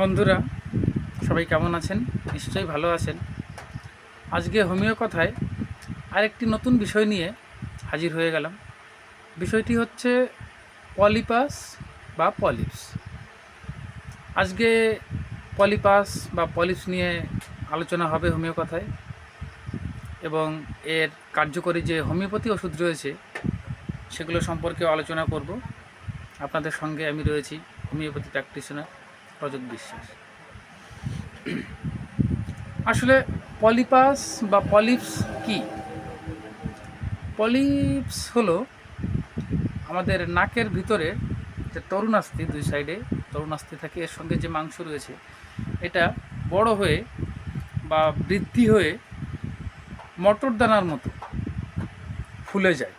বন্ধুরা, সবাই কেমন আছেন? নিশ্চয়ই ভালো আছেন। আজকে হোমিও কথায় আরেকটি নতুন বিষয় নিয়ে হাজির হয়ে গেলাম। বিষয়টি হচ্ছে পলিপাস বা পলিপস। আজকে পলিপাস বা পলিপস নিয়ে আলোচনা হবে হোমিও কথায় এবং এর কার্যকরী যে হোমিওপ্যাথি ওষুধ রয়েছে, সেগুলো সম্পর্কে আলোচনা করব। আপনাদের সঙ্গে আমি রয়েছি হোমিওপ্যাথি প্র্যাকটিশনার। রজত বিশ্বাস। আসলে পলিপাস বা পলিপস কি? পলিপস হলো আমাদের নাকের ভিতরে যে তরুণাস্থি দুই সাইডে তরুণাস্থি থাকে, এর সঙ্গে যে মাংস রয়েছে, এটা বড় হয়ে বা বৃদ্ধি হয়ে মটর দানার মতো ফুলে যায়।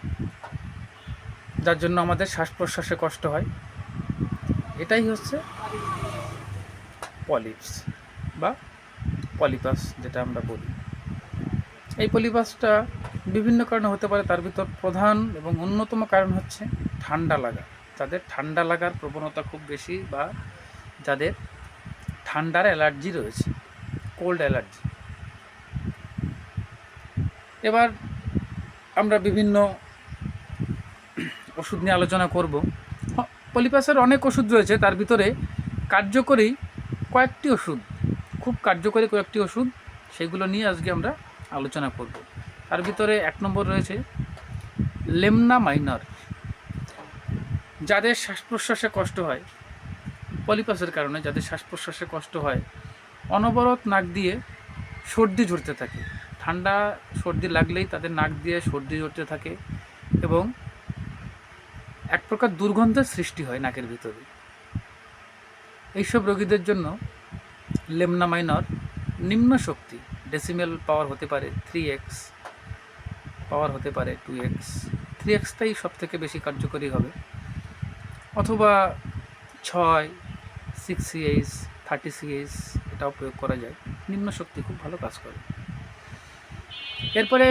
যার জন্য আমাদের শ্বাস প্রশ্বাসে কষ্ট হয়। এটাই হচ্ছে পলিপস বা পলিপাস যেটা আমরা বলি। এই পলিপাসটা বিভিন্ন কারণে হতে পারে, তার ভিতর প্রধান এবং অন্যতম কারণ হচ্ছে ঠান্ডা লাগা। যাদের ঠান্ডা লাগার প্রবণতা খুব বেশি বা যাদের ঠান্ডার অ্যালার্জি রয়েছে, কোল্ড অ্যালার্জি। এবার আমরা বিভিন্ন ওষুধ নিয়ে আলোচনা করব। পলিপাসের অনেক ওষুধ রয়েছে, তার ভিতরে কার্যকরী কয়েকটি ওষুধ, খুব কার্যকরী কয়েকটি ওষুধ, সেগুলো নিয়ে আজকে আমরা আলোচনা করব। তার ভিতরে এক নম্বর রয়েছে লেমনা মাইনর। যাদের শ্বাস প্রশ্বাসে কষ্ট হয়, পলিপাসের কারণে যাদের শ্বাস প্রশ্বাসে কষ্ট হয়, অনবরত নাক দিয়ে সর্দি ঝরতে থাকে। ঠান্ডা সর্দি লাগলেই তাদের নাক দিয়ে সর্দি ঝরতে থাকে এবং এক প্রকার দুর্গন্ধের সৃষ্টি হয় নাকের ভিতরে। এইসব রোগীদের জন্য লেমনা মাইনর নিম্ন শক্তি ডেসিমেল পাওয়ার হতে পারে থ্রি এক্স পাওয়ার হতে পারে টু এক্স থ্রি এক্সটাই সব থেকে বেশি কার্যকরী হবে। অথবা ছয় সিক্স সিএইচ থার্টি সিএইচ এটাও প্রয়োগ করা যায়। নিম্ন শক্তি খুব ভালো কাজ করে। এরপরে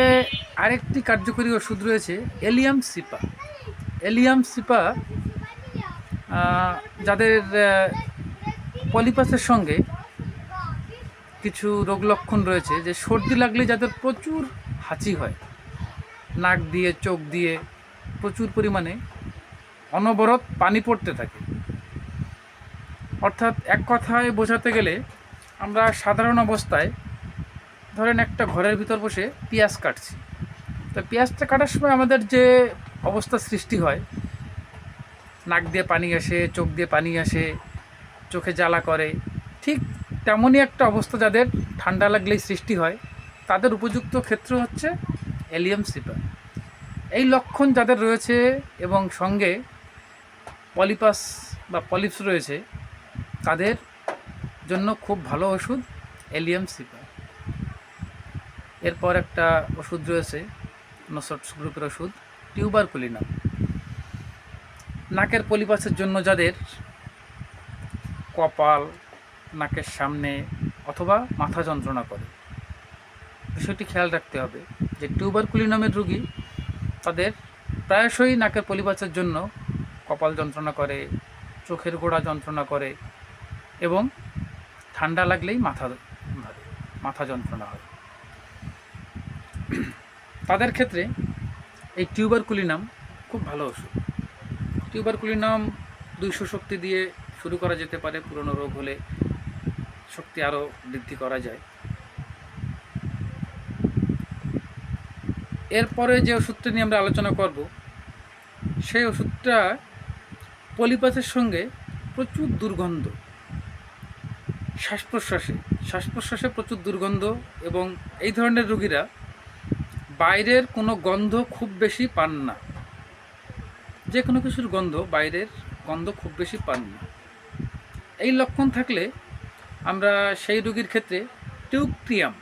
আরেকটি কার্যকরী ওষুধ রয়েছে, এলিয়াম সিপা। এলিয়াম সিপা যাদের পলিপাসের সঙ্গে কিছু রোগ লক্ষণ রয়েছে যে সর্দি লাগলে যাদের প্রচুর হাঁচি হয়, নাক দিয়ে, চোখ দিয়ে প্রচুর পরিমাণে অনবরত পানি পড়তে থাকে। অর্থাৎ এক কথায় বোঝাতে গেলে আমরা সাধারণ অবস্থায় ধরেন একটা ঘরের ভিতর বসে পেঁয়াজ কাটছি। তো পেঁয়াজটা কাটার সময় আমাদের যে অবস্থা সৃষ্টি হয়, নাক দিয়ে পানি আসে, চোখ দিয়ে পানি আসে চোখে জ্বালা করে। ঠিক তেমনই একটা অবস্থা যাদের ঠান্ডা লাগলেই সৃষ্টি হয়। তাদের উপযুক্ত ক্ষেত্র হচ্ছে এলিয়াম সিপা এই লক্ষণ যাদের রয়েছে এবং সঙ্গে পলিপাস বা পলিপস রয়েছে, তাদের জন্য খুব ভালো ওষুধ এলিয়াম সিপা এরপর একটা ওষুধ রয়েছে, নোসটস গ্রুপের ওষুধ টিউবার কুলিনাম নাকের পলিপাসের জন্য যাদের কপাল, নাকের সামনে অথবা মাথা যন্ত্রণা করে। বিষয়টি খেয়াল রাখতে হবে যে টিউবার কুলিনামের রুগী তাদের প্রায়শই নাকের পলিপাসের জন্য কপাল যন্ত্রণা করে, চোখের গোড়া যন্ত্রণা করে এবং ঠান্ডা লাগলেই মাথা ধরে, মাথা যন্ত্রণা হয়। তাদের ক্ষেত্রে এই টিউবার কুলিনাম খুব ভালো ওষুধ। টিউবার কুলিনাম দুইশো শক্তি দিয়ে শুরু করা যেতে পারে, পুরনো রোগ হলে শক্তি আরও বৃদ্ধি করা যায়। এরপরে যে ওষুধটা নিয়ে আমরা আলোচনা করব, সেই ওষুধটা পলিপাসের সঙ্গে প্রচুর দুর্গন্ধ শ্বাস প্রশ্বাসে শ্বাস প্রশ্বাসে প্রচুর দুর্গন্ধ এবং এই ধরনের রোগীরা বাইরের কোনো গন্ধ খুব বেশি পান না। যে কোনো কিছুর গন্ধ, বাইরের গন্ধ খুব বেশি পান না। এই লক্ষণ থাকলে আমরা সেই রোগীর ক্ষেত্রে টিউক্রিয়াম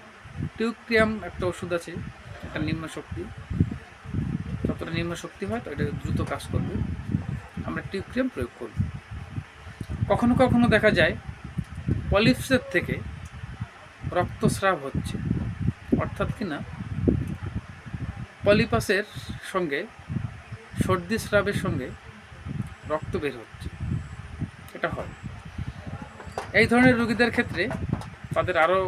টিউক্রিয়াম একটা ওষুধ আছে একটা নিম্ন শক্তি। যতটা নিম্ন শক্তি হয় এটা দ্রুত কাজ করবে। আমরা টিউক্রিয়াম প্রয়োগ করব। কখনো কখনো দেখা যায়, পলিপসের থেকে রক্তস্রাব হচ্ছে। অর্থাৎ কি না? পলিপাসের সঙ্গে, সর্দি স্রাবের সঙ্গে রক্ত বের হচ্ছে। এটা হয়। এই ধরনের রোগীদের ক্ষেত্রে তাদের আরও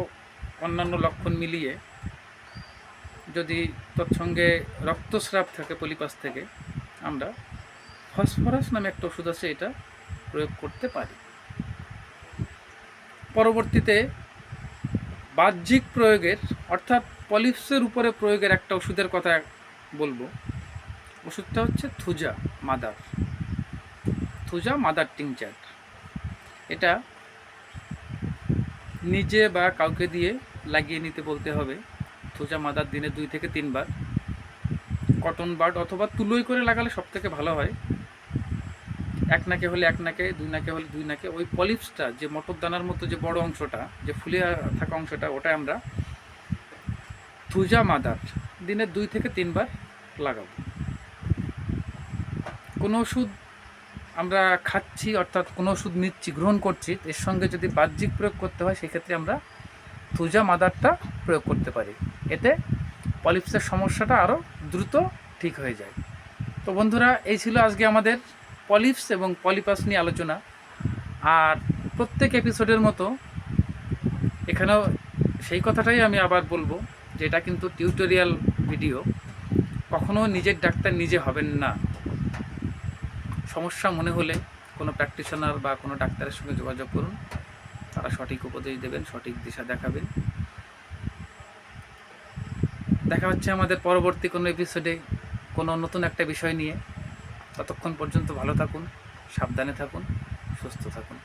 অন্যান্য লক্ষণ মিলিয়ে যদি তৎসঙ্গে রক্তস্রাব থাকে পলিপাস থেকে, আমরা ফসফরাস নামে একটা ওষুধ আছে, এটা প্রয়োগ করতে পারি। পরবর্তীতে বাহ্যিক প্রয়োগের, অর্থাৎ পলিপসের উপরে প্রয়োগের একটা ওষুধের কথা বলব। ওষুধটা হচ্ছে thuja mother thuja mother tincture. এটা নিজে বা কাউকে দিয়ে লাগিয়ে নিতে বলতে হবে। থুজা মাদার দিনে দুই থেকে তিনবার। কটন বার্ড অথবা তুলোই করে লাগালে সব থেকে ভালো হয়। এক নাকে হলে এক নাকে, দুই নাকে হলে দুই নাকে। ওই পলিপসটা, যে মটর দানার মতো যে বড় অংশটা, যে ফুলে থাকা অংশটা ওটা আমরা থুজা মাদার দিনে দুই থেকে তিনবার লাগাবো। কোনো ওষুধ আমরা খাচ্ছি, অর্থাৎ কোনো ওষুধ নিচ্ছি, গ্রহণ করছি, এর সঙ্গে যদি বাহ্যিক প্রয়োগ করতে হয়, সেক্ষেত্রে আমরা থুজা মাদারটা প্রয়োগ করতে পারি। এতে পলিপসের সমস্যাটা আরও দ্রুত ঠিক হয়ে যায়। তো বন্ধুরা, এই ছিল আজকে আমাদের পলিপস এবং পলিপাস নিয়ে আলোচনা। আর প্রত্যেক এপিসোডের মতো এখানেও সেই কথাটাই আমি আবার বলব যে এটা কিন্তু টিউটোরিয়াল ভিডিও। কখনো নিজের ডাক্তার নিজে হবেন না। সমস্যা মনে হলে কোনো প্র্যাকটিশনার বা কোনো ডাক্তারের সঙ্গে যোগাযোগ করুন। তারা সঠিক উপদেশ দেবেন, সঠিক দিশা দেখাবেন। দেখা হচ্ছে আমাদের পরবর্তী কোনো এপিসোডে কোনো নতুন একটা বিষয় নিয়ে। ততক্ষণ পর্যন্ত ভালো থাকুন, সাবধানে থাকুন, সুস্থ থাকুন।